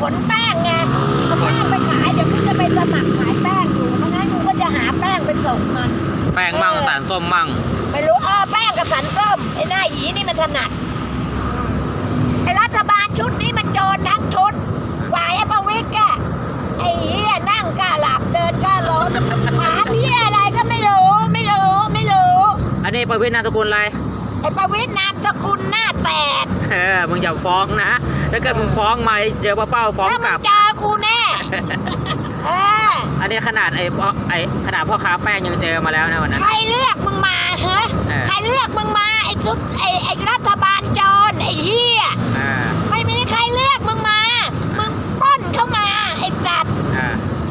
ขนแป้งไงเอาแป้งไปขายเดี๋ยวกูจะไปสมัครขายแป้งอยู่ไม่งั้นกูก็จะหาแป้งไปส่งมัน แป้งมั่งสารส้มมั่งไม่รู้เออแป้งกับสันส้มไอ้หน้าหยีนี่มันถนัดไอ้รัฐบาลชุดนี้มันโจรทั้งชุดกว่าไอ้ประวิตรกะไอ้เหี้ยนั่งกล้าหลับเดินกล้าล้มถามเหี้ยอะไรก็ไม่รู้ไม่รู้ไม่รู้อันนี้ประวิตรนามสกุลอะไรไอ้ประวิตรนามสกุลหน้าแตกเออมึงอย่าฟ้องนะ ถ้าเกิดมึงฟ้องมาเจอป้าเป้าฟ้องถ้ากมึลังบ เจอกูแน่เอออันนี้ขนาดไอ้พ่อไอ้ขนาดพ่อค้าแป้งยังเจอมาแล้วนะวันนั้น ใครเลือกมึงมาฮะเออ ใครเลือกมึงมาไอ้ชุดไอ้ไอ้รัฐบาลโจรไอ้เหี้ย อ่า ไม่มีใครเลือกมึงมา มึงปล้นเข้ามาไอ้สัตว์ อ่า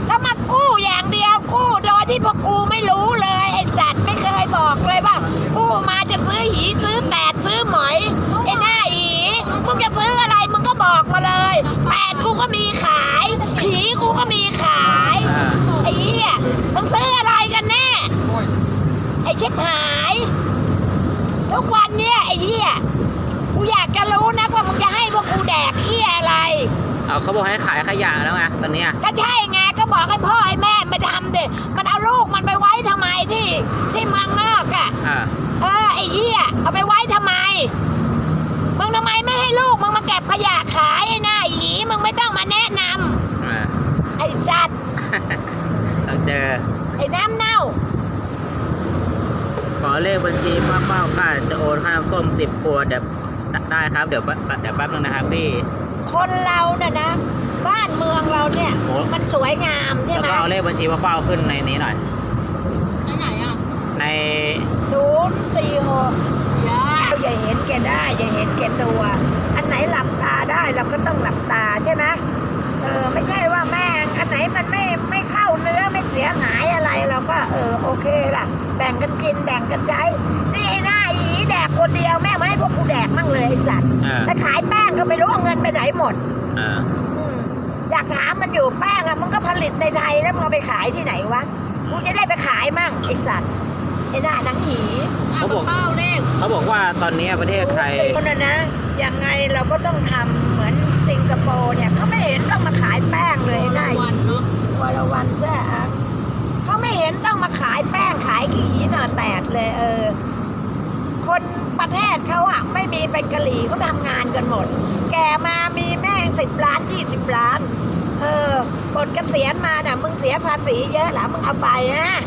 แล้วมากู้อย่างเดียวกู้โดยที่พวกกูไม่รู้เลยไอ้สัตว์ไม่เคยบอกเลยว่ากู้มาจะซื้อหีซื้อแปดซื้อหมอยไอ้หน้าหีมึงจะซื้ออะไรมึงก็ บอกมาเลยแปดกูก็มีขายหีกูก็มีขายอ่าไอ้เหี้ยมึงซื้ออะไรกันแน่ไอ้ชิบหายทุกวันเนี้ยไอ้เหี้ยกูอยากจะรู้นะว่ามึงจะให้พวกกูแดกเหี้ยอะไร เอาเขาบอกให้ขายขยะแล้วไงตอนเนี้ยก็ใช่ไงก็บอกให้พ่อให้แม่มาทำดิมันเอาลูกมันไปไว้ทำไมที่ที่เมืองนอกอะ่ะ อ่า เออไอ้เหี้ยเอาไปไว้ทำไม มึงทำไมไม่ให้ลูกมึงมา เก็บขยะขายไอ้หน้าหยีมึงไม่ต้องมาแนะนำอ่าไอ้สัตว์ต้องเจอ ไอ้น้ำเน่า ขอเลขบัญชีป้าเป้าค่ะจะโอนค่าน้ำส้มสิบขวดเดี๋ยวได้ครับเดี๋ยวแป๊บเดี๋ยวแป๊บนึงนะครับพี่คนเราเนี่ยนะ บ้านเมืองเราเนี่ยโอ้มันสวยงามใช่แล้วไหมก็เอาเลขบัญชีป้าเป้าขึ้นในนี้หน่อยไปไหนอะในศูนย์สี่หกยาอย่าเห็นแกได้ อย่าเห็นแกตัวอันไหนหลับตาได้เราก็ต้องหลับตาใช่ไหมเออไม่ใช่ว่าแม่งอันไหนมันไม่ไม่เข้าเนื้อไม่เสียหายอะไรเราก็เออโอเคล่ะ แบ่งกันกินแบ่งกันใช้นี่ไอ้หน้าอีแดกคนเดียวแม่งไม่ให้พวกกูแดกมั่งเลยไอ้สัตว์อ่าไปขายแป้งก็ไม่รู้เอาเงินไปไหนหมด อ่าอืมอยากถามมันอยู่แป้งอะมึงก็ผลิตในไทยแล้วมึงเอาไปขายที่ไหนวะกูจะได้ไปขายมั่งไอ้สัตว์ไอ้หน้าหนังหี อะกระเป๋าเลข เขาบอกว่าตอนนี้ประเทศไทยคนนะนะยังไงเราก็ต้องทำเหมือนสิงคโปร์เนี่ยเขาไม่เห็นต้องมาขายแป้งเลยนะวันเนาะวันละวันจ้ะเขาไม่เห็นต้องมาขายแป้งขายกี่หน่อแตดเลยเออ คนประเทศเขาอะไม่มีเป็นกะหรี่เขาทำงานกันหมด แกมามีแม่งสิบล้านยี่สิบล้าน เออปลดเกษียณมาน่ะมึงเสียภาษีเยอะเหรอมึงเอาไปฮะ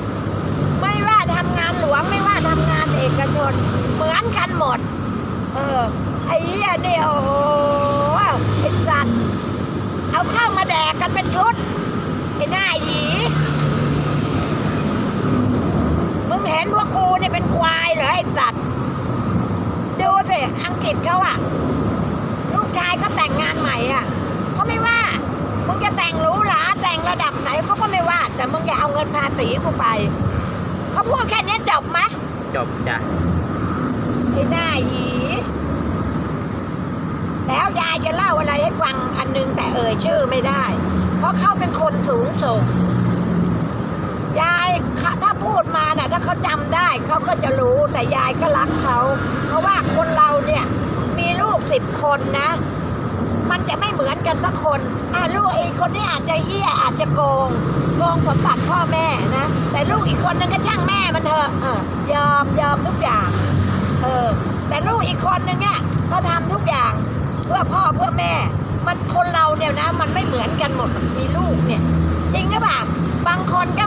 ไม่ว่าทำงานหลวงไม่ว่าทำงานเอกชน เหมือนกันหมด เออ ไอ้เหี้ยนี่โอ้โหไอ้สัตว์ เอาข้าวมาแดกกันเป็นชุดไอ้หน้าหยีมึงเห็นว่ากูเนี่ยเป็นควายเหรอไอ้สัตว์ ดูสิอังกฤษเขาอะลูกชายเขาแต่งงานใหม่อะเขาไม่ว่า มึงจะแต่งหรูหราแต่งระดับไหนเขาก็ไม่ว่า แต่มึงอย่าเอาเงินภาษีกูไป เขาพูดแค่นี้จบไหมจบจ้ะ ไอ้หน้าหยีแล้วยายจะเล่าอะไรให้ฟังอันนึงแต่เอ่ยชื่อไม่ได้ เพราะเขาเป็นคนสูงส่งยายถ้าพูดมาน่ะ ถ้าเขาจำได้เขาก็จะรู้แต่ยายก็รักเขาเพราะว่าคนเราเนี่ย มีลูกสิบคนนะ มันจะไม่เหมือนกันสักคนอะลูกอีกคนนี้อาจจะเฮี้ยอาจจะโกงโกงสมบัติพ่อแม่นะ แต่ลูกอีกคนนึงก็ช่างแม่มันเถอะยอมยอมทุกอย่าง เออ แต่ลูกอีกคนนึงเนี่ยก็ทำทุกอย่างเพื่อพ่อเพื่อแม่ มันคนเราเนี่ยนะ มันไม่เหมือนกันหมดมีลูกเนี่ย จริงหรือเปล่าบางคนก็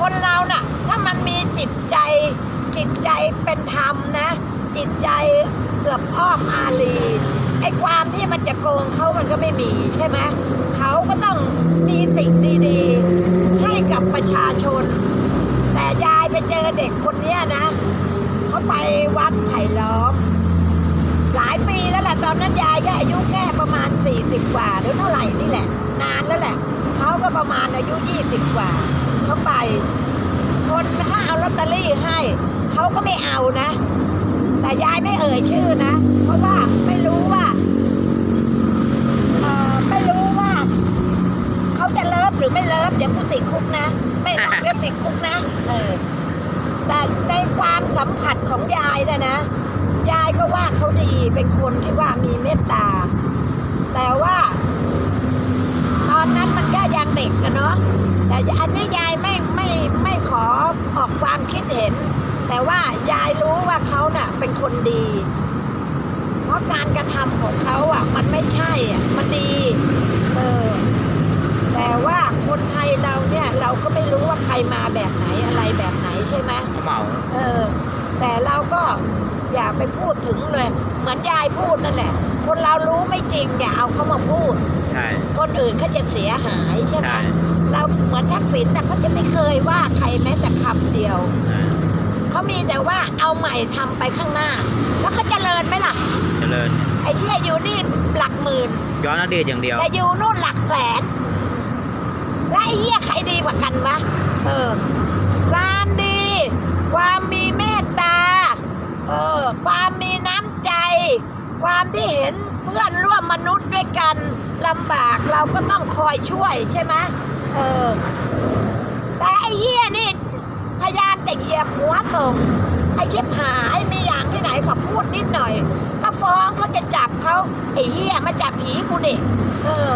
คนเราน่ะ ถ้ามันมีจิตใจจิตใจเป็นธรรมนะ จิตใจเกือบอ้อมอารีไอ้ความที่มันจะโกงเขามันก็ไม่มีใช่ไหมเขาก็ต้องมีสิ่งดีๆ ให้กับประชาชน แต่ยายไปเจอเด็กคนเนี้ยนะ เขาไปวัดไผ่ล้อม หลายปีแล้วแหละตอนนั้นยายก็อายุแค่ประมาณ 40 กว่า หรือเท่าไหร่นี่แหละ นานแล้วแหละเขาก็ประมาณอายุ 20 กว่าเขาไป คนถ้าเอาลอตเตอรี่ให้เขาก็ไม่เอานะ แต่ยายไม่เอ่ยชื่อนะ เพราะว่าไม่รู้ว่าเอ่อไม่รู้ว่า เขาจะเลิฟหรือไม่เลิฟเดี๋ยวกูติดคุกนะ ไม่ต้องเรียกติดคุกนะ เออ แต่ในความสัมผัสของยายนะนะ ยายก็ว่า เขาดีเป็นคนที่ว่ามีเมตตา แต่ว่าแต่อันนี้ยายไม่ไม่ไม่ขอออกความคิดเห็น แต่ว่ายายรู้ว่าเขาน่ะ เป็นคนดี เพราะการกระทำของเขาอะ มันไม่ใช่อะมันดีเออแต่ว่าคนไทยเราเนี่ยเราก็ไม่รู้ว่าใครมาแบบไหนอะไรแบบไหนใช่ไหมเขาเหมาเออ แต่เราก็ อย่าไปพูดถึงเลย เหมือนยายพูดนั่นแหละ คนเรารู้ไม่จริงอย่าเอาเขามาพูด ใช่ คนอื่นเขาจะเสียหายใช่ไหมใช่ เราเหมือนทักษิณนะเขาจะไม่เคยว่าใครแม้แต่คำเดียว อ่าเขามีแต่ว่าเอาใหม่ทำไปข้างหน้า แล้วเขาเจริญไหมล่ะ เจริญไอ้ที่อยู่นี่หลักหมื่น ย้อนอดีตอย่างเดียวแต่อยู่นู่นหลักแสน และไอ้เหี้ยใครดีกว่ากันวะ เออความดี ความมีเมตตา เออความมีน้ำใจ ความที่เห็นเพื่อนร่วมมนุษย์ด้วยกันลำบากเราก็ต้องคอยช่วยใช่ไหมเออ แต่ไอ้เหี้ยนี่พยายามจะเหยียบหัวส่งไอ้ชิบหายมีอย่างที่ไหนเขาพูดนิดหน่อย ก็ฟ้องเขาจะจับเขาไอ้เหี้ยมาจับผีกูนี่เออ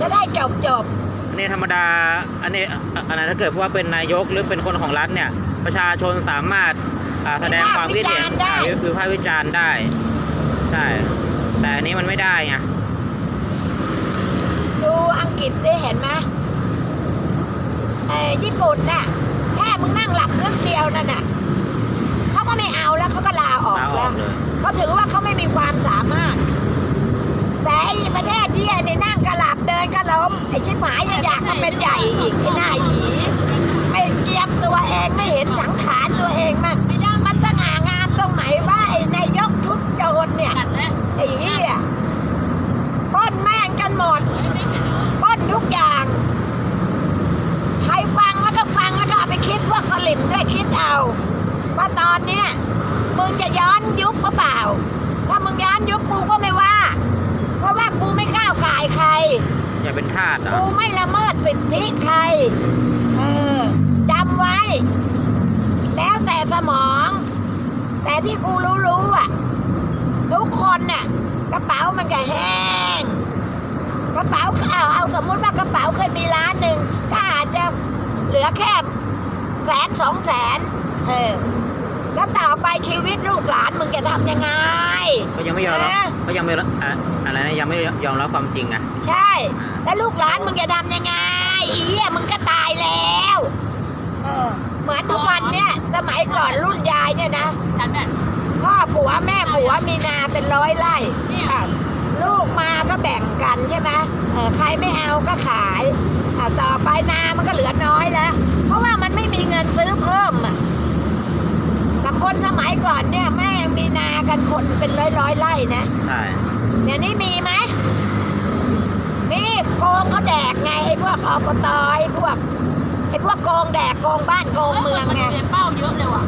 จะได้จบจบอันนี้ธรรมดา อันนี้อันนั้นถ้าเกิดว่าเป็นนายกหรือเป็นคนของรัฐเนี่ย ประชาชนสามารถ อ่าแสดงความคิดเห็นอ่าวิพากษ์วิจารณ์ได้ ใช่ แต่อันนี้มันไม่ได้ไง ดูอังกฤษได้เห็นไหมเออญี่ปุ่นน่ะแค่มึงนั่งหลับเรื่องเดียวนั่นน่ะเขาก็ไม่เอาแล้วเขาก็ลาออกลาอแล้อวกเลย เขาถือว่าเขาไม่มีความสามารถ แต่ไอ้ประเทศที่ไอ้นี่นั่งกระหลับเดินกระล้มไอ้ชิบหายยังอยากมาเป็นใหญ่อีกไอ้หน้าหยี ว่าตอนเนี้ยมึงจะย้อนยุคหรือเปล่า ถ้ามึงย้อนยุคกูก็ไม่ว่า เพราะว่ากูไม่ก้าวก่ายใคร อย่าเป็นทาสอะกูไม่ละเมิดสิทธิใคร เออจำไว้ แล้วแต่สมอง แต่ที่กูรู้ๆอะ ทุกคนน่ะกระเป๋ามันก็แห้ง กระเป๋าเอาเอาสมมุติว่ากระเป๋าเคยมีล้านหนึ่งก็อาจจะเหลือแค่แสนสองแสน เออแล้วต่อไปชีวิตลูกหลานมึงจะทำยังไง ก็ยังไม่ยอมรับเอ๊ะก็ยังไม่รับอะอะไรนะยังไม่ยอมรับความจริงอะใช่ แล้วลูกหลานมึงจะทำยังไงอีเหี้ยมึงก็ตายแล้วเออเหมือนทุกวันเนี่ยสมัยก่อนรุ่นยายเนี่ยนะกัดแบบพ่อผัวแม่ผัวมีนาเป็นร้อยไร่เนี่ยอะลูกมาก็แบ่งกันใช่ไหมเออใครไม่เอาก็ขายอะต่อไปนามันก็เหลือน้อยแล้ว เพราะว่ามันไม่มีเงินซื้อเพิ่มอะแต่ คนสมัยก่อนเนี่ยแม่งมีนากันคนเป็นร้อยร้อยๆไร่นะใช่เดี๋ยวนี้มีไหมมีโกงเขาแดกไงไอ้พวกอบตไอ้พวกไอ้พวกโกงแดกโกงบ้านโกงเมืองไงเรียนเป้าเยอะเลยว่ะ